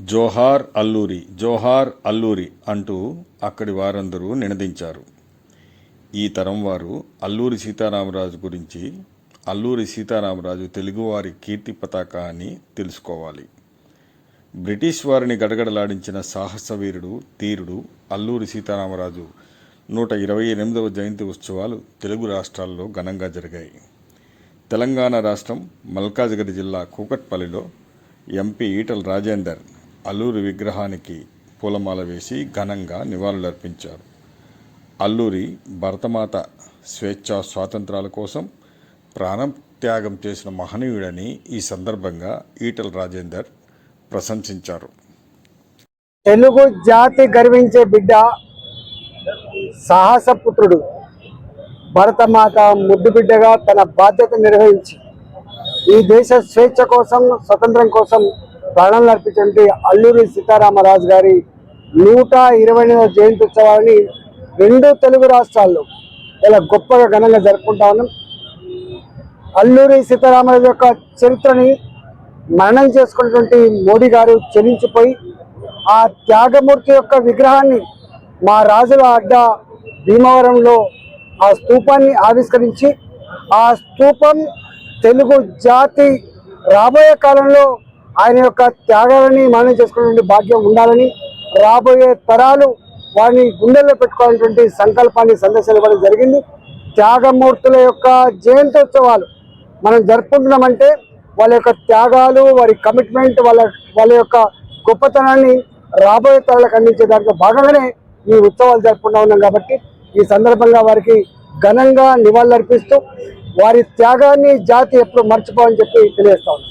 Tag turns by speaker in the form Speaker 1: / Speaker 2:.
Speaker 1: జోహార్ అల్లూరి జోహార్ అల్లూరి అంటూ అక్కడి వారందరూ నినదించారు. ఈ తరం వారు అల్లూరి సీతారామరాజు గురించి అల్లూరి సీతారామరాజు తెలుగువారి కీర్తి పతాక అని తెలుసుకోవాలి. బ్రిటిష్ వారిని గడగడలాడించిన సాహసవీరుడు తీరుడు అల్లూరి సీతారామరాజు నూట ఇరవై ఎనిమిదవ జయంతి ఉత్సవాలు తెలుగు రాష్ట్రాల్లో ఘనంగా జరిగాయి. తెలంగాణ రాష్ట్రం మల్కాజ్గిరి జిల్లా కూకట్పల్లిలో ఎంపీ ఈటల రాజేందర్ అల్లూరి విగ్రహానికి పూలమాల వేసి ఘనంగా నివాళులర్పించారు. అల్లూరి భరతమాత స్వేచ్ఛా స్వాతంత్రాల కోసం ప్రాణం త్యాగం చేసిన మహనీయుడని ఈ సందర్భంగా ఈటల రాజేందర్ ప్రశంసించారు.
Speaker 2: తెలుగు జాతి గర్వించే బిడ్డ సాహసపుత్రుడు భరతమాత ముద్దు బిడ్డగా తన బాధ్యత నిర్వహించి ఈ దేశ స్వేచ్ఛ కోసం స్వతంత్రం కోసం ప్రాణాలు అర్పించినటువంటి అల్లూరి సీతారామరాజు గారి నూట ఇరవై ఎనిమిదవ జయంతి ఉత్సవాన్ని రెండు తెలుగు రాష్ట్రాల్లో ఇలా గొప్పగా ఘనంగా జరుపుకుంటా ఉన్నాం. అల్లూరి సీతారామరాజు యొక్క చరిత్రని మరణం చేసుకున్నటువంటి మోడీ గారు చెల్లించిపోయి ఆ త్యాగమూర్తి యొక్క విగ్రహాన్ని మా రాజుల అడ్డ భీమవరంలో ఆ స్తూపాన్ని ఆవిష్కరించి ఆ స్తూపం తెలుగు జాతి రాబోయే కాలంలో ఆయన యొక్క త్యాగాలని మరణం చేసుకునే భాగ్యం ఉండాలని రాబోయే తరాలు వారిని గుండెల్లో పెట్టుకోవాలనేటువంటి సంకల్పాన్ని సందేశాలు ఇవ్వడం జరిగింది. త్యాగమూర్తుల యొక్క జయంతోత్సవాలు మనం జరుపుకుంటున్నామంటే వాళ్ళ యొక్క త్యాగాలు వారి కమిట్మెంట్ వాళ్ళ వాళ్ళ యొక్క గొప్పతనాన్ని రాబోయే తరాలకు అందించే దాంట్లో భాగంగానే ఈ ఉత్సవాలు జరుపుకుంటూ ఉన్నాం కాబట్టి ఈ సందర్భంగా వారికి ఘనంగా నివాళులర్పిస్తూ వారి త్యాగాన్ని జాతి ఎప్పుడు మర్చిపోవని చెప్పి తెలియజేస్తా ఉన్నాం.